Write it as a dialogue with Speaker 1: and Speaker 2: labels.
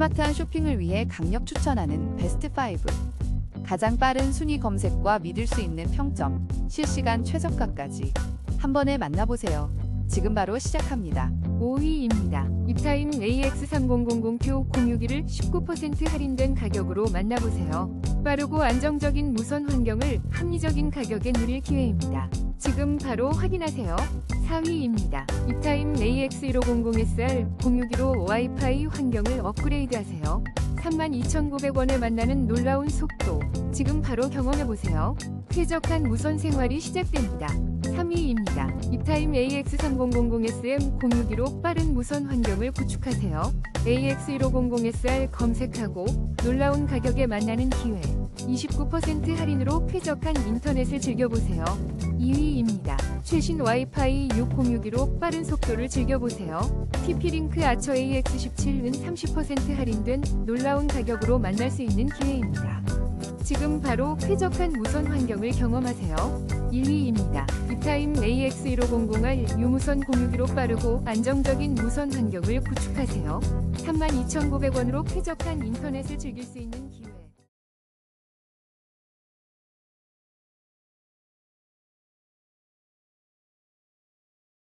Speaker 1: 스마트한 쇼핑을 위해 강력 추천하는 베스트 5. 가장 빠른 순위 검색과 믿을 수 있는 평점, 실시간 최저가까지 한 번에 만나보세요. 지금 바로 시작합니다.
Speaker 2: 5위입니다. 입타임 AX3000표 061을 19% 할인된 가격으로 만나보세요. 빠르고 안정적인 무선 환경을 합리적인 가격에 누릴 기회입니다. 지금 바로 확인하세요. 4위입니다. 입타임 AX1500SR 061로 와이파이 환경을 업그레이드하세요. 32,900원에 만나는 놀라운 속도. 지금 바로 경험해보세요. 쾌적한 무선 생활이 시작됩니다. 3위입니다. 입타임 AX3000SM 061로 빠른 무선 환경을 구축하세요. AX1500SR 검색하고 놀라운 가격에 만나는 기회. 29% 할인으로 쾌적한 인터넷을 즐겨보세요. 2위입니다. 최신 와이파이 6061로 빠른 속도를 즐겨보세요. TP-링크 아처 AX17은 30% 할인된 놀라운 가격으로 만날 수 있는 기회입니다. 지금 바로 쾌적한 무선 환경을 경험하세요. 1위입니다. 입타임 AX1500R 유무선 061로 빠르고 안정적인 무선 환경을 구축하세요. 32,900원으로 쾌적한 인터넷을 즐길 수 있는